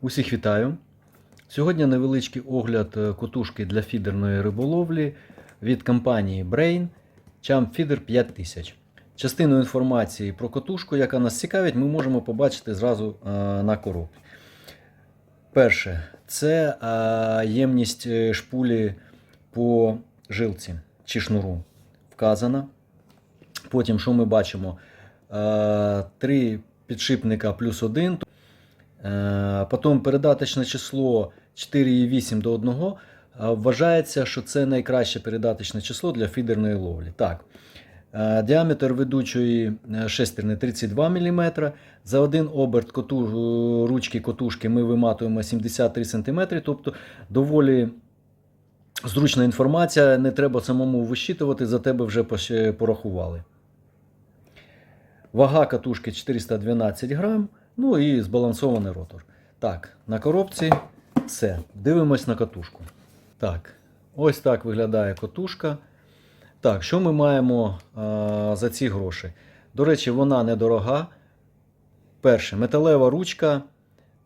Усіх вітаю. Сьогодні невеличкий огляд е, котушки для фідерної риболовлі від компанії Brain Champ Feeder 5000. Частину інформації про котушку, яка нас цікавить, ми можемо побачити зразу е, на коробці. Перше, це е, ємність шпулі по жилці чи шнуру вказана. Потім, що ми бачимо? Три підшипника плюс один. Е, Потім передаточне число 4,8 до 1. Е, Вважається, що це найкраще передаточне число для фідерної ловлі. Так. Е, Діаметр ведучої шестерни 32 мм. За один оберт коту, ручки котушки ми виматуємо 73 см, тобто доволі зручна інформація, не треба самому вищитувати, за тебе вже порахували. Вага катушки 412 грам, ну і збалансований ротор. Так, на коробці все. Дивимось на катушку. Так, ось так виглядає котушка. Так, що ми маємо а, за ці гроші? До речі, вона недорога. Перше, металева ручка,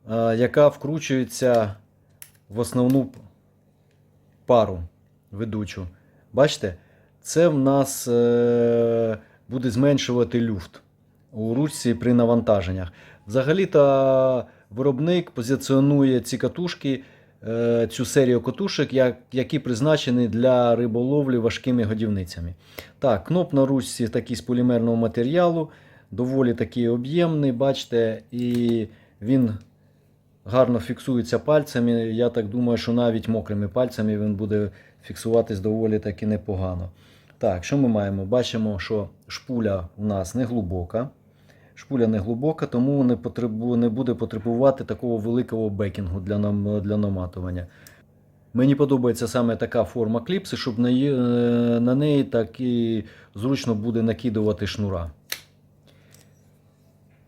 а, яка вкручується в основну пару ведучу. Бачите, це в нас е, буде зменшувати люфт у ручці при навантаженнях. Взагалі-то виробник позиціонує ці катушки, е, цю серію катушок, які призначені для риболовлі важкими годівницями. Так, кноп на ручці такий з полімерного матеріалу, доволі такий об'ємний, бачите, і він гарно фіксується пальцями. Я так думаю, що навіть мокрими пальцями він буде фіксуватись доволі таки непогано. Так, що ми маємо? Бачимо, що шпуля у нас не глибока. Шпуля не глибока, тому не, потребу, не буде потребувати такого великого бекінгу для, нам, для наматування. Мені подобається саме така форма кліпси, щоб на, е, на неї так і зручно буде накидувати шнура.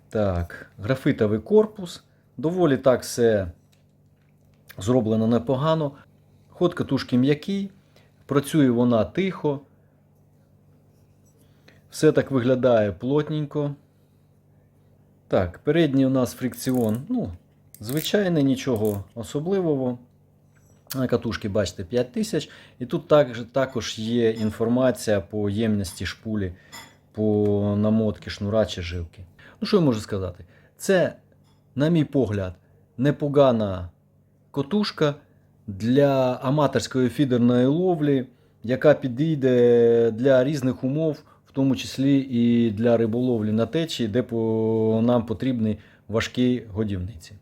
Так, графитовий корпус. Доволі так все зроблено непогано. Ход катушки м'який, працює вона тихо. Все так виглядає плотненько. Так, передній у нас фрикціон. Ну, звичайний, нічого особливого. На катушці, бачите, 5000. І тут також, також є інформація по ємності шпулі, по намотки шнура чи жилки. Ну, що я можу сказати? Це, на мій погляд, непогана котушка для аматорської фідерної ловлі, яка підійде для різних умов, тому числі і для риболовлі на течії, де по- нам потрібні важкі годівниці.